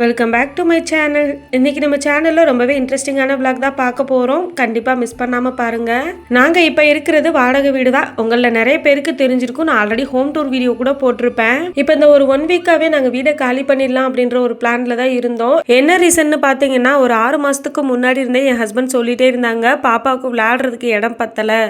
Welcome back to my channel இன்னைக்கு நம்ம சேனலில் ரொம்பவே இன்ட்ரெஸ்டிங்கான vlog தான் பார்க்க போகிறோம் கண்டிப்பாக மிஸ் பண்ணாமல் பாருங்கள் நாங்கள் இப்போ இருக்கிறது வாடகை வீடு தான். உங்களில் நிறைய பேருக்கு தெரிஞ்சிருக்கும். நான் ஆல்ரெடி ஹோம் டூர் வீடியோ கூட போட்டிருப்பேன். இப்போ இந்த ஒரு ஒன் வீக்காகவே நாங்கள் வீடை காலி பண்ணிடலாம் அப்படின்ற ஒரு பிளானில் தான் இருந்தோம். என்ன ரீசன்னு பார்த்தீங்கன்னா ஒரு ஆறு மாதத்துக்கு முன்னாடி இருந்தே என் ஹஸ்பண்ட் சொல்லிட்டே இருந்தாங்க. பாப்பாவுக்கு விளையாடுறதுக்கு இடம் பத்தலை.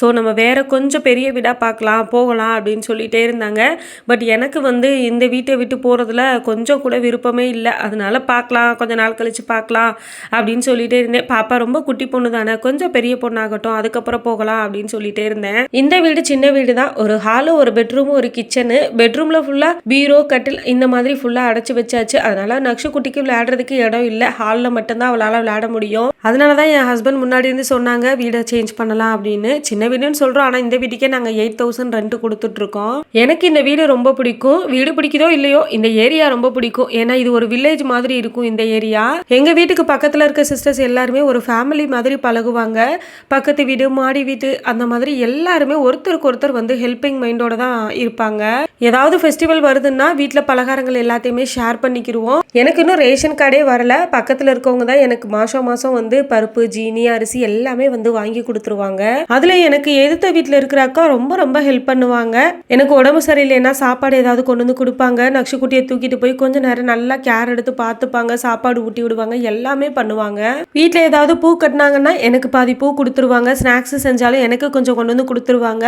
ஸோ நம்ம வேற கொஞ்சம் பெரிய வீடாக பார்க்கலாம் போகலாம் அப்படின்னு சொல்லிட்டே இருந்தாங்க. பட் எனக்கு வந்து இந்த வீட்டை விட்டு போகிறதுல கொஞ்சம் கூட விருப்பமே இல்லை. அதனால பார்க்கலாம் கொஞ்ச நாள் கழிச்சு பார்க்கலாம் அப்படின்னு சொல்லிட்டே இருந்தேன். பாப்பா ரொம்ப குட்டி பொண்ணு தானே கொஞ்சம் பெரிய பொண்ணாகட்டும் அதுக்கப்புறம் போகலாம் அப்படின்னு சொல்லிட்டே இருந்தேன். இந்த வீடு சின்ன வீடு தான் ஒரு ஹாலு ஒரு பெட்ரூம் ஒரு கிச்சனு பெட்ரூமில் ஃபுல்லாக பீரோ கட்டில் இந்த மாதிரி ஃபுல்லாக அடைச்சி வச்சாச்சு. அதனால் நக்ஷு குட்டிக்கு விளையாடுறதுக்கு இடம் இல்லை ஹாலில் மட்டும்தான் அவளால் விளையாட முடியும். அதனால தான் என் ஹஸ்பண்ட் முன்னாடி இருந்து சொன்னாங்க வீடை சேஞ்ச் பண்ணலாம் அப்படின்னு. சின்ன வீடுன்னு சொல்கிறோம் ஆனால் இந்த வீட்டுக்கே நாங்கள் எயிட் தௌசண்ட் ரெண்ட் கொடுத்துட்ருக்கோம் எனக்கு இந்த வீடு ரொம்ப பிடிக்கும். வீடு பிடிக்குதோ இல்லையோ இந்த ஏரியா ரொம்ப பிடிக்கும். ஏன்னா இது ஒரு வில்லேஜ் மாதிரி இருக்கும் இந்த ஏரியா எங்கள் வீட்டுக்கு பக்கத்தில் இருக்க சிஸ்டர்ஸ் எல்லாருமே ஒரு ஃபேமிலி மாதிரி பழகுவாங்க. பக்கத்து வீடு மாடி வீடு அந்த மாதிரி எல்லாருமே ஒருத்தருக்கு ஒருத்தர் வந்து ஹெல்பிங் மைண்டோட தான் இருப்பாங்க. ஏதாவது ஃபெஸ்டிவல் வருதுன்னா வீட்டில் பலகாரங்கள் எல்லாத்தையுமே ஷேர் பண்ணிக்கிடுவோம் எனக்கு இன்னும் ரேஷன் கார்டே வரல. பக்கத்தில் இருக்கவங்க தான் எனக்கு மாதம் மாதம் வந்து பருப்பு ஜீனி அரிசி எல்லாமே வந்து வாங்கி கொடுத்துருவாங்க. அதில் எனக்கு எதிர்த்த வீட்டில் இருக்கிற அக்கா ரொம்ப ரொம்ப ஹெல்ப் பண்ணுவாங்க. எனக்கு உடம்பு சரியில்லைன்னா சாப்பாடு ஏதாவது கொண்டு வந்து கொடுப்பாங்க. நக்ஷுக்குட்டியை தூக்கிட்டு போய் கொஞ்ச நேரம் நல்லா கேர் எடுத்து பார்த்துப்பாங்க. சாப்பாடு ஊட்டி விடுவாங்க. எல்லாமே பண்ணுவாங்க. வீட்டில் ஏதாவது பூ கட்டினாங்கன்னா எனக்கு பாதி பூ கொடுத்துருவாங்க. ஸ்நாக்ஸ் செஞ்சாலும் எனக்கு கொஞ்சம் கொண்டு வந்து கொடுத்துருவாங்க.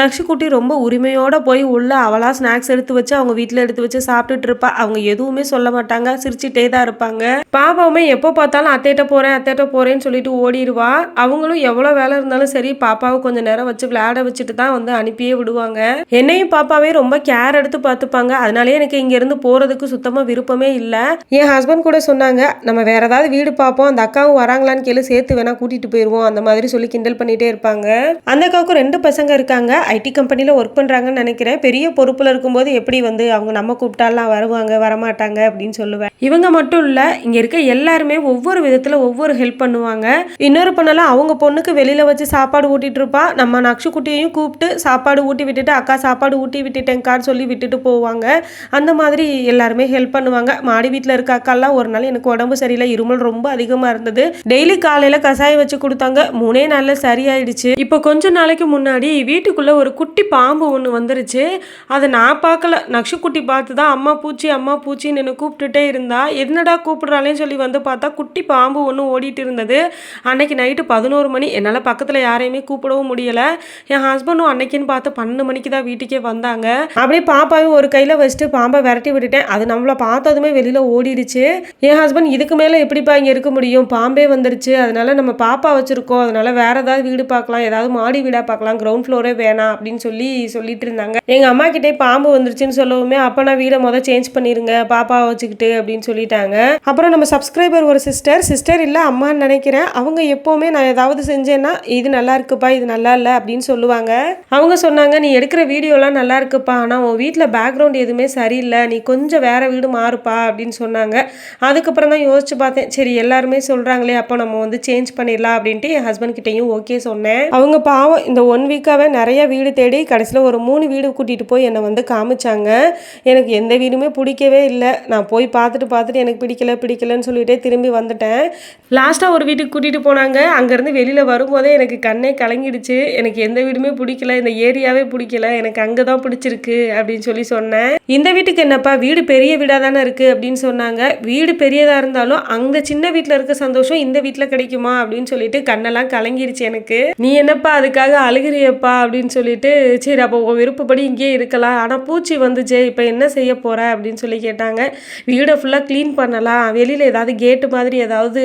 நக்ஷுக்குட்டி ரொம்ப உரிமையோட போய் உள்ள அவளா ஸ்நாக்ஸ் எடுத்து வச்சு அவங்க வீட்டில் எடுத்து வச்சு சாப்பிட்டுட்டு இருப்பா. அவங்க எதுவுமே சொல்ல மாட்டாங்க. சிரிச்சுட்டே தான் இருப்பாங்க. பாப்பாவுமே எப்போ பார்த்தாலும் அத்தைட்ட போறேன் அத்தைட்ட போறேன்னு சொல்லிட்டு ஓடிடுவா. அவங்களும் எவ்வளோ வேலை இருந்தாலும் சரி பாப்பாவை கொஞ்சம் நேரம் வச்சு விளையாட வச்சுட்டு தான் வந்து அனுப்பியே விடுவாங்க. என்னையும் பாப்பாவே ரொம்ப கேர் எடுத்து பார்த்துப்பாங்க. அதனாலே எனக்கு இங்கேருந்து போகிறதுக்கு போறதுக்கு விருப்பமே இல்லை. என் ஹஸ்பண்ட் கூட சொன்னாங்க நம்ம வேற ஏதாவது வீடு பார்ப்போம். அந்த அக்காவும் வராங்களான்னு கேளு. சேர்த்து வேணா கூட்டிட்டு போயிடுவோம் அந்த மாதிரி சொல்லி கிண்டல் பண்ணிட்டே இருப்பாங்க. அந்த அக்காவுக்கும் ரெண்டு பசங்க இருக்காங்க. ஐடி கம்பெனியில் ஒர்க் பண்றாங்கன்னு நினைக்கிறேன். பெரிய பொறுப்பில் இருக்கும்போது எப்படி வந்து அவங்க நம்ம கூப்பிட்டாலாம் வருவாங்க வரமாட்டாங்க அப்படின்னு சொல்லுவேன். இவங்க மட்டும் இல்லை இங்கே இருக்க எல்லாருமே ஒவ்வொரு விதத்தில் ஒவ்வொரு ஹெல்ப் பண்ணுவாங்க. இன்னொரு பொண்ணெல்லாம் அவங்க பொண்ணுக்கு வெளியில வச்சு சாப்பாடு ஊட்டிட்டு இருப்பா. நம்ம நக்ஷு குட்டியையும் கூப்பிட்டு சாப்பாடு ஊட்டி விட்டுட்டு அக்கா சாப்பாடு ஊட்டி விட்டுட்டேங்கான்னு சொல்லி விட்டுட்டு போவாங்க. அந்த மாதிரி எல்லாருமே ஹெல்ப் பண்ணுவாங்க. மாடி வீட்டில் இருக்க அக்காலாம் ஒரு நாள் எனக்கு உடம்பு சரியில்லை இருமல் ரொம்ப அதிகமாக இருந்தது. டெய்லி காலையில் கசாயம் வச்சு கொடுத்தாங்க. மூணே நாளில் சரியாயிடுச்சு. இப்போ கொஞ்ச நாளைக்கு முன்னாடி வீட்டுக்குள்ளே ஒரு குட்டி பாம்பு ஒன்று வந்துருச்சு. அதை நான் பார்க்கல. நக்ஷு குட்டி பார்த்து தான் அம்மா பூச்சி அம்மா பூச்சின்னு கூப்பிட்டுட்டே இருந்தா. என்னடா கூப்பிடுறாளேன்னு சொல்லி வந்து பார்த்தா குட்டி பாம்பு ஒன்று ஓடிட்டு இருந்தது. அன்னைக்கு நைட்டு பதினோரு மணி. என்னால் பக்கத்தில் யாரையுமே கூப்பிடவும் முடியலை. என் ஹஸ்பண்டும் அன்னைக்குன்னு பார்த்து பன்னெண்டு மணிக்கு தான் வீட்டுக்கே வந்தாங்க. அப்படியே பாப்பாவும் ஒரு கையில் வச்சுட்டு பாம்பை விரட்டி விட்டுட்டேன். அது நம்மளை பார்த்ததுமே வெளியில் ஓடிடுச்சு. என் ஹஸ்பண்ட் இதுக்கு மேலே எப்படிப்பா இங்கே இருக்க முடியும்? பாம்பே வந்துருச்சு. அதனால நம்ம பாப்பா வச்சுருக்கோம். அதனால வேற ஏதாவது வீடு பார்க்கலாம். ஏதாவது மாடி வீடாக பார்க்கலாம். கிரவுண்ட் ஃப்ளோரே வேணாம் அப்படின்னு சொல்லி சொல்லிட்டு இருந்தாங்க. எங்கள் அம்மா கிட்டே பாம்பு வந்துருச்சுன்னு சொல்லவுமே அப்போ நான் வீடை மொதல் சேஞ்ச் பண்ணிருங்க. பாப்பாவை வச்சுக்கிட்டு அப்படின்னு சொல்லிட்டாங்க. அப்புறம் நம்ம சப்ஸ்கிரைபர் ஒரு சிஸ்டர் சிஸ்டர் இல்லை அம்மா அம்மான்னு நினைக்கிறேன். அவங்க எப்போவுமே நான் ஏதாவது செஞ்சேன்னா இது நல்லா இருக்குப்பா இது நல்லா இல்லை அப்படின்னு சொல்லுவாங்க. அவங்க சொன்னாங்க நீ எடுக்கிற வீடியோலாம் நல்லா இருக்குப்பா ஆனால் உன் வீட்டில் பேக்ரவுண்ட் எதுவுமே சரியில்லை நீ கொஞ்சம் வேறு வீடு மாறுப்பா அப்படின்னு சொன்னாங்க. அதுக்கப்புறம் தான் யோசிச்சு பார்த்தேன் சரி எல்லாருமே சொல்கிறாங்களே அப்போ நம்ம வந்து சேஞ்ச் பண்ணிடலாம் அப்படின்ட்டு என் ஹஸ்பண்ட் கிட்டேயும் ஓகே சொன்னேன். அவங்க பாவம் இந்த ஒன் வீக்காகவே நிறைய வீடு தேடி கடைசியில் ஒரு மூணு வீடு கூட்டிகிட்டு போய் என்னை வந்து காமிச்சாங்க. எனக்கு எந்த வீடுமே பிடிக்கவே இல்லை. நான் போய் பார்த்துட்டு பார்த்துட்டு எனக்கு பிடிக்கல பிடிக்கலன்னு சொல்லிட்டே திரும்பி வந்துட்டேன். லாஸ்ட் லாஸ்ட்டாக ஒரு வீட்டுக்கு கூட்டிகிட்டு போனாங்க. அங்கேருந்து வெளியில் வரும்போதே எனக்கு கண்ணே கலங்கிடுச்சு. எனக்கு எந்த வீடுமே பிடிக்கல. இந்த ஏரியாவே பிடிக்கல. எனக்கு அங்கே தான் பிடிச்சிருக்கு அப்படின்னு சொல்லி சொன்னேன். இந்த வீட்டுக்கு என்னப்பா? வீடு பெரிய வீடாக தானே இருக்குது அப்படின்னு சொன்னாங்க. வீடு பெரியதாக இருந்தாலும் அங்கே சின்ன வீட்டில் இருக்க சந்தோஷம் இந்த வீட்டில் கிடைக்குமா அப்படின்னு சொல்லிட்டு கண்ணெல்லாம் கலங்கிருச்சு எனக்கு. நீ என்னப்பா அதுக்காக அழுகிறியப்பா அப்படின்னு சொல்லிட்டு சரி அப்போ உன் விருப்பப்படி இங்கேயே இருக்கலாம். ஆனால் பூச்சி வந்துச்சு இப்போ என்ன செய்ய போகிற அப்படின்னு சொல்லி கேட்டாங்க. வீடை ஃபுல்லாக க்ளீன் பண்ணலாம். வெளியில் ஏதாவது கேட்டு மாதிரி ஏதாவது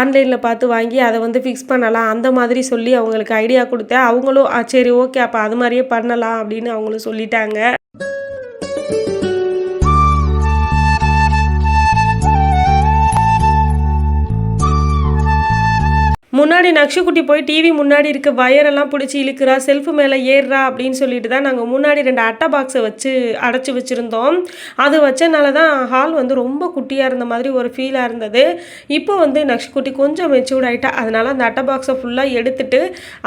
ஆன்லைனில் பார்த்து வாங்கி அதை வந்து ஃபிக்ஸ் பண்ணலாம். அந்த மாதிரி சொல்லி அவங்களுக்கு ஐடியா கொடுத்தேன். அவங்களும் சரி ஓகே அப்போ அது மாதிரியே பண்ணலாம் அப்படின்னு அவங்களும் சொல்லிட்டாங்க. முன்னாடி முன்னாடி நக்ஷுக்குட்டி போய் டிவி முன்னாடி இருக்க வயரெல்லாம் பிடிச்சி இழுக்கிறா செல்ஃபு மேலே ஏறுறா அப்படின்னு சொல்லிட்டு தான் நாங்கள் முன்னாடி ரெண்டு அட்டை பாக்ஸை வச்சு அடைச்சி வச்சுருந்தோம். அது வச்சனால தான் ஹால் வந்து ரொம்ப குட்டியாக இருந்த மாதிரி ஒரு ஃபீலாக இருந்தது. இப்போ வந்து நக்ஷுக்குட்டி கொஞ்சம் மெச்சூர்ட் ஆகிட்டா அதனால் அந்த அட்டை பாக்ஸை ஃபுல்லாக எடுத்துட்டு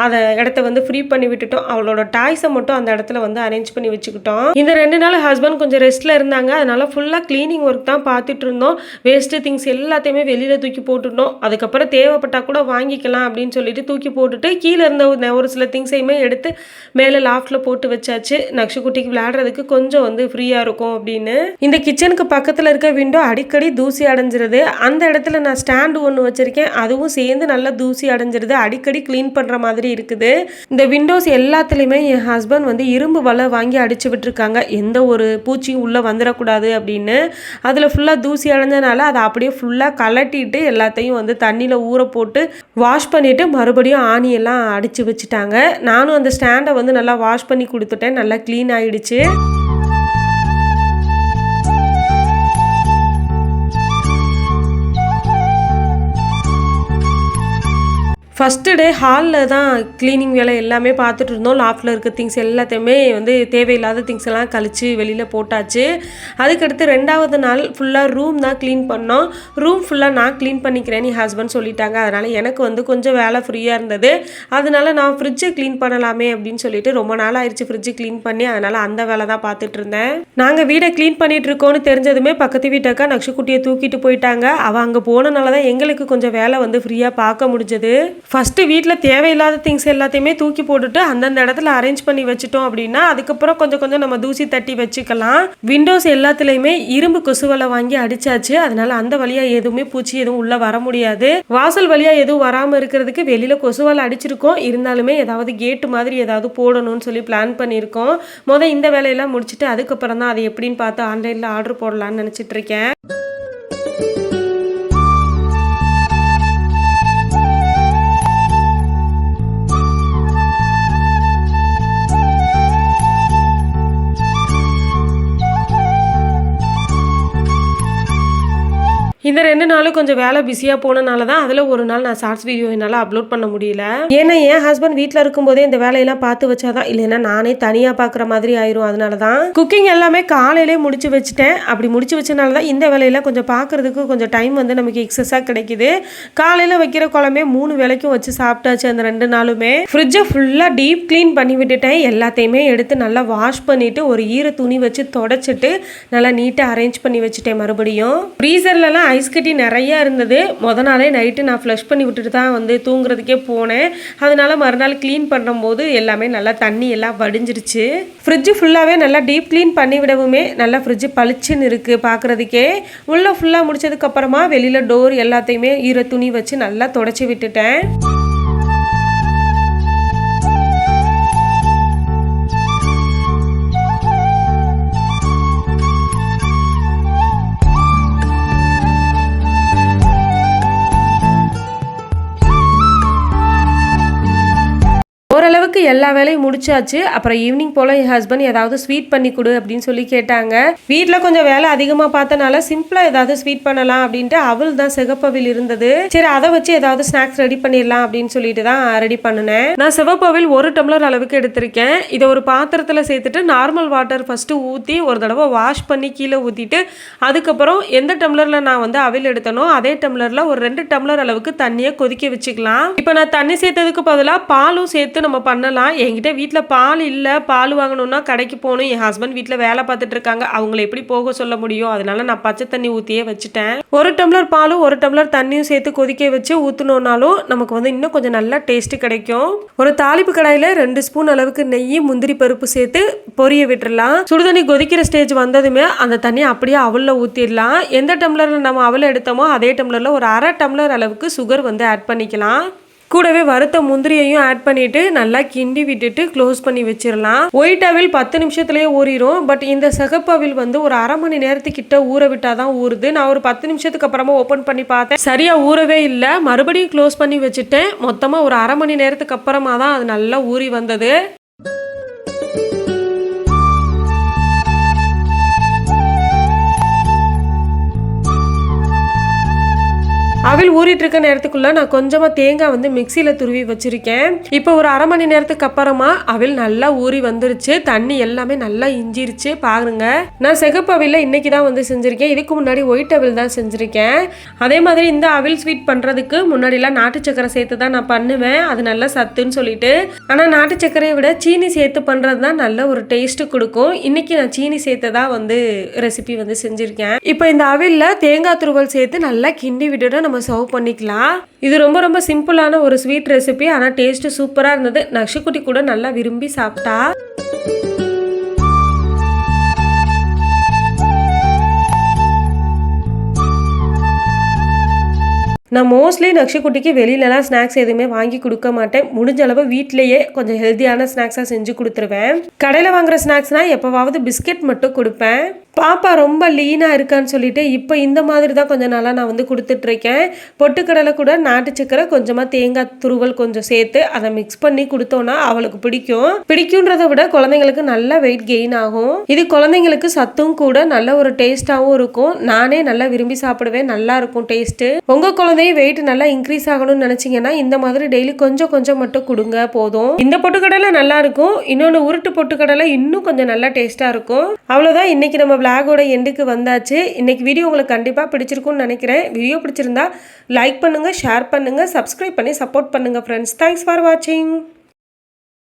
அதை இடத்த வந்து ஃப்ரீ பண்ணி விட்டுட்டோம். அவளோட டாய்ஸை மட்டும் அந்த இடத்துல வந்து அரேஞ்ச் பண்ணி வச்சுக்கிட்டோம். இந்த ரெண்டு நாள் ஹஸ்பண்ட் கொஞ்சம் ரெஸ்ட்டில் இருந்தாங்க. அதனால் ஃபுல்லாக க்ளீனிங் ஒர்க் தான் பார்த்துட்டு இருந்தோம். வேஸ்ட்டு திங்ஸ் எல்லாத்தையுமே வெளியில் தூக்கி போட்டுட்டோம். அதுக்கப்புறம் தேவைப்பட்டால் கூட வாங்கிக்கலாம் அப்படின்னு சொல்லிட்டு தூக்கி போட்டுட்டு கீழே இருந்த ஒரு- ஒரு சில திங்ஸையுமே எடுத்து மேலே லாஃப்டில் போட்டு வச்சாச்சு. நக்ஷுக்குட்டிக்கு விளையாடுறதுக்கு கொஞ்சம் வந்து ஃப்ரீயாக இருக்கும் அப்படின்னு. இந்த கிச்சனுக்கு பக்கத்தில் இருக்க விண்டோ அடிக்கடி தூசி அடைஞ்சிருது. அந்த இடத்துல நான் ஸ்டாண்டு ஒன்று வச்சுருக்கேன். அதுவும் சேர்ந்து நல்லா தூசி அடைஞ்சிருது. அடிக்கடி க்ளீன் பண்ணுற மாதிரி இருக்குது. இந்த விண்டோஸ் எல்லாத்துலேயுமே என் ஹஸ்பண்ட் வந்து இரும்பு வலை வாங்கி அடிச்சு விட்டுருக்காங்க. எந்த ஒரு பூச்சியும் உள்ளே வந்துடக்கூடாது அப்படின்னு. அதில் ஃபுல்லாக தூசி அடைஞ்சனால அதை அப்படியே ஃபுல்லாக கலட்டிட்டு எல்லாத்தையும் வந்து தண்ணியில் ஊற போட்டு வாஷ் வாஷ் பண்ணிவிட்டு மறுபடியும் ஆணியெல்லாம் அடித்து வச்சுட்டாங்க. நானும் அந்த ஸ்டாண்டை வந்து நல்லா வாஷ் பண்ணி கொடுத்துட்டேன். நல்லா க்ளீன் ஆகிடுச்சு ஃபஸ்ட்டு டே ஹாலில் தான் க்ளீனிங் வேலை எல்லாமே பார்த்துட்டு இருந்தோம். லாஃப்டில் இருக்க திங்ஸ் எல்லாத்தையுமே வந்து தேவையில்லாத திங்ஸ் எல்லாம் கழித்து வெளியில் போட்டாச்சு. அதுக்கடுத்து ரெண்டாவது நாள் ஃபுல்லாக ரூம் தான் க்ளீன் பண்ணோம். ரூம் ஃபுல்லாக நான் க்ளீன் பண்ணிக்கிறேன் நீ ஹஸ்பண்ட் சொல்லிட்டாங்க. அதனால் எனக்கு வந்து கொஞ்சம் வேலை ஃப்ரீயாக இருந்தது. அதனால நான் ஃப்ரிட்ஜை க்ளீன் பண்ணலாமே அப்படின்னு சொல்லிட்டு ரொம்ப நாள் ஆயிடுச்சு ஃப்ரிட்ஜு க்ளீன் பண்ணி. அதனால் அந்த வேலை தான் பார்த்துட்டு இருந்தேன். நாங்கள் வீடை க்ளீன் பண்ணிட்டு இருக்கோம்னு தெரிஞ்சதுமே பக்கத்து வீட்டக்கா நக்ஷக்குட்டியை தூக்கிட்டு போயிட்டாங்க. அவள் அங்கே போனனால தான் எங்களுக்கு கொஞ்சம் வேலை வந்து ஃப்ரீயாக பார்க்க முடிஞ்சது. ஃபஸ்ட்டு வீட்டில் தேவையில்லாத திங்ஸ் எல்லாத்தையுமே தூக்கி போட்டுட்டு அந்தந்த இடத்துல அரேஞ்ச் பண்ணி வச்சுட்டோம் அப்படின்னா அதுக்கப்புறம் கொஞ்சம் கொஞ்சம் நம்ம தூசி தட்டி வச்சுக்கலாம். விண்டோஸ் எல்லாத்துலேயுமே இரும்பு கொசுவலை வாங்கி அடிச்சாச்சு. அதனால அந்த வழியாக எதுவுமே பூச்சி எதுவும் உள்ளே வர முடியாது. வாசல் வழியாக எதுவும் வராமல் இருக்கிறதுக்கு வெளியில் கொசுவலை அடிச்சிருக்கோம். இருந்தாலுமே ஏதாவது கேட்டு மாதிரி ஏதாவது போடணும்னு சொல்லி பிளான் பண்ணியிருக்கோம். மொதல் இந்த வேலையெல்லாம் முடிச்சுட்டு அதுக்கப்புறம் தான் அதை எப்படின்னு பார்த்து ஆன்லைனில் ஆர்டர் போடலான்னு நினச்சிட்டு இந்த ரெண்டு நாளும் கொஞ்சம் வேலை பிஸியாக போனனால தான் அதில் ஒரு நாள் நான் ஷார்ட்ஸ் வீடியோ என்னால் அப்லோட் பண்ண முடியல. ஏன்னா என் ஹஸ்பண்ட் வீட்டில் இருக்கும்போதே இந்த வேலையெல்லாம் பார்த்து வச்சாதான் இல்லைன்னா நானே தனியாக பார்க்குற மாதிரி ஆயிரும். அதனால தான் குக்கிங் எல்லாமே காலையிலே முடிச்சு வச்சுட்டேன். அப்படி முடிச்சு வச்சனால தான் இந்த வேலையெல்லாம் கொஞ்சம் பார்க்குறதுக்கு கொஞ்சம் டைம் வந்து நமக்கு எக்ஸஸாக கிடைக்குது. காலையில் வைக்கிற குழம்பே மூணு வேலைக்கும் வச்சு சாப்பிட்டாச்சு அந்த ரெண்டு நாளுமே. ஃப்ரிட்ஜை ஃபுல்லாக டீப் க்ளீன் பண்ணி விட்டுட்டேன். எல்லாத்தையுமே எடுத்து நல்லா வாஷ் பண்ணிவிட்டு ஒரு ஈர துணி வச்சு தொடச்சிட்டு நல்லா நீட்டாக அரேஞ்ச் பண்ணி வச்சுட்டேன் மறுபடியும். ஃப்ரீசர்லலாம் ஐஸ் கட்டி நிறையா இருந்தது. மொதல் நாளே நைட்டு நான் ஃப்ளஷ் பண்ணி விட்டுட்டு தான் வந்து தூங்குறதுக்கே போனேன். அதனால மறுநாள் க்ளீன் பண்ணும்போது எல்லாமே நல்லா தண்ணி எல்லாம் வடிஞ்சிருச்சு. ஃப்ரிட்ஜு ஃபுல்லாகவே நல்லா டீப் க்ளீன் பண்ணி விடவுமே நல்லா ஃப்ரிட்ஜு பளிச்சுன்னு இருக்குது பார்க்குறதுக்கே உள்ளே ஃபுல்லாக முடிச்சதுக்கப்புறமா வெளியில் டோர் எல்லாத்தையுமே ஈர துணி வச்சு நல்லா தொடச்சி விட்டுட்டேன். எல்லா வேலையும் முடிச்சாச்சு. அப்புறம் ஈவினிங் போல் என் ஹஸ்பண்ட் ஏதாவது ஸ்வீட் பண்ணி கொடு அப்படின்னு சொல்லி கேட்டாங்க. வீட்டில் கொஞ்சம் வேலை அதிகமாக பார்த்தனால சிம்பிளாக ஏதாவது ஸ்வீட் பண்ணலாம் அப்படின்ட்டு அவள் தான் சிகப்பவில் இருந்தது. சரி அதை வச்சு ஏதாவது ஸ்நாக்ஸ் ரெடி பண்ணிடலாம் அப்படின்னு சொல்லிட்டு தான் ரெடி பண்ணினேன். நான் சிவப்பவில் ஒரு டம்ளர் அளவுக்கு எடுத்திருக்கேன். இதை ஒரு பாத்திரத்தில் சேர்த்துட்டு நார்மல் வாட்டர் ஃபஸ்ட்டு ஊற்றி ஒரு தடவை வாஷ் பண்ணி கீழே ஊற்றிட்டு அதுக்கப்புறம் எந்த டம்ளரில் நான் வந்து அவில் எடுத்தனோ அதே டம்ளரில் ஒரு ரெண்டு டம்ளர் அளவுக்கு தண்ணியை கொதிக்க வச்சுக்கலாம். இப்போ நான் தண்ணி சேர்த்ததுக்கு பதிலாக பாலும் சேர்த்து நம்ம பண்ணலாம். என்கிட்ட வீட்டில் பால் இல்லை பால் வாங்கணுன்னா கடைக்கு போகணும். என் ஹஸ்பண்ட் வீட்டில் வேலை பார்த்துட்டு இருக்காங்க. அவங்கள எப்படி போக சொல்ல முடியும்? அதனால நான் பச்சை தண்ணி ஊற்றியே வச்சுட்டேன். ஒரு டம்ளர் பாலும் ஒரு டம்ளர் தண்ணியும் சேர்த்து கொதிக்க வச்சு ஊற்றுனோன்னாலும் நமக்கு வந்து இன்னும் கொஞ்சம் நல்லா டேஸ்ட்டு கிடைக்கும். ஒரு தாளிப்பு கடாயில் ரெண்டு ஸ்பூன் அளவுக்கு நெய் முந்திரி பருப்பு சேர்த்து பொரிய விட்டுடலாம் சுடுதண்ணி கொதிக்கிற ஸ்டேஜ் வந்ததுமே அந்த தண்ணி அப்படியே அவலில் ஊற்றிடலாம் எந்த டம்ளரில் நம்ம அவல் எடுத்தோமோ அதே டம்ளரில் ஒரு அரை டம்ளர் அளவுக்கு சுகர் வந்து ஆட் பண்ணிக்கலாம். கூடவே வறுத்த முந்திரியையும் ஆட் பண்ணிட்டு நல்லா கிண்டி விட்டுட்டு க்ளோஸ் பண்ணி வச்சிடலாம். ஒயிட் அவில் பத்து நிமிஷத்துலேயே ஊறிடும் பட் இந்த சிகப்பு அவில் வந்து ஒரு அரை மணி நேரத்துக்கிட்ட ஊற விட்டால் தான் ஊறுது. நான் ஒரு பத்து நிமிஷத்துக்கு அப்புறமா ஓப்பன் பண்ணி பார்த்தேன். சரியாக ஊறவே இல்லை. மறுபடியும் க்ளோஸ் பண்ணி வச்சுட்டேன். மொத்தமாக ஒரு அரை மணி நேரத்துக்கு அப்புறமா தான் அது நல்லா ஊறி வந்தது. அவில் ஊறிட்டு இருக்க நேரத்துக்குள்ள நான் கொஞ்சமா தேங்காய் வந்து மிக்சியில துருவி வச்சிருக்கேன். இப்போ ஒரு அரை மணி நேரத்துக்கு அப்புறமா அவில் நல்லா ஊறி வந்துருச்சு. தண்ணி எல்லாமே நல்லா இஞ்சிருச்சு. பாருங்க. நான் சிகப்பு அவில இன்னைக்கு தான் வந்து செஞ்சிருக்கேன். இதுக்கு முன்னாடி ஒயிட் அவில் தான் செஞ்சிருக்கேன். அதே மாதிரி இந்த அவில் ஸ்வீட் பண்றதுக்கு முன்னாடிலாம் நாட்டு சக்கரை சேர்த்து தான் நான் பண்ணுவேன். அது நல்ல சத்துன்னு சொல்லிட்டு. ஆனா நாட்டு சக்கரையை விட சீனி சேர்த்து பண்றது தான் நல்ல ஒரு டேஸ்ட் கொடுக்கும். இன்னைக்கு நான் சீனி சேர்த்து தான் வந்து ரெசிபி வந்து செஞ்சிருக்கேன். இப்போ இந்த அவில்ல தேங்காய் துருவல் சேர்த்து நல்லா கிண்டி விட்டுட்டு நம்ம சர்வ் பண்ணிக்கலாம். இது ரொம்ப ரொம்ப சிம்பிளான ஒரு ஸ்வீட் ரெசிபி ஆனால் டேஸ்ட்டு சூப்பராக இருந்தது. நக்ஷக்குட்டி கூட நல்லா விரும்பி சாப்பிட்டா. நான் மோஸ்ட்லி நக்ஷக்குட்டிக்கு வெளியிலலாம் ஸ்நாக்ஸ் எதுவுமே வாங்கி கொடுக்க மாட்டேன். முடிஞ்ச அளவு வீட்டிலேயே கொஞ்சம் ஹெல்த்தியான ஸ்நாக்ஸாக செஞ்சு கொடுத்துருவேன். கடையில் வாங்குற ஸ்நாக்ஸ்னால் எப்போவாவது பிஸ்கெட் மட்டும் கொடுப்பேன். பாப்பா ரொம்ப லீனாக இருக்கான்னு சொல்லிட்டு இப்போ இந்த மாதிரி தான் கொஞ்சம் நாளாக நான் வந்து கொடுத்துட்ருக்கேன் பொட்டுக்கடலை கூட நாட்டு சக்கரை கொஞ்சமாக தேங்காய் துருவல் கொஞ்சம் சேர்த்து அதை மிக்ஸ் பண்ணி கொடுத்தோன்னா அவளுக்கு பிடிக்கும். பிடிக்குன்றதை விட குழந்தைங்களுக்கு நல்ல வெயிட் கெயின் ஆகும். இது குழந்தைங்களுக்கு சத்தும் கூட நல்ல ஒரு டேஸ்ட்டாகவும் இருக்கும். நானே நல்லா விரும்பி சாப்பிடுவேன் நல்லா இருக்கும் டேஸ்ட்டு உங்கள் குழந்தையும் வெயிட் நல்லா இன்க்ரீஸ் ஆகணும்னு நினச்சிங்கன்னா இந்த மாதிரி டெய்லி கொஞ்சம் கொஞ்சம் மட்டும் கொடுங்க போதும். இந்த பொட்டுக்கடலை நல்லா இருக்கும். இன்னொன்று உருட்டு பொட்டுக்கடலை இன்னும் கொஞ்சம் நல்லா டேஸ்ட்டாக இருக்கும். அவ்வளோதான் இன்னைக்கு நம்ம விலாகோட எண்டுக்கு வந்தாச்சு. இன்றைக்கி வீடியோ உங்களுக்கு கண்டிப்பாக பிடிச்சிருக்கும்னு நினைக்கிறேன். வீடியோ பிடிச்சிருந்தா லைக் பண்ணுங்கள் ஷேர் பண்ணுங்கள் சப்ஸ்கிரைப் பண்ணி சப்போர்ட் பண்ணுங்கள் ஃப்ரெண்ட்ஸ் தேங்க்ஸ் ஃபார் வாட்சிங்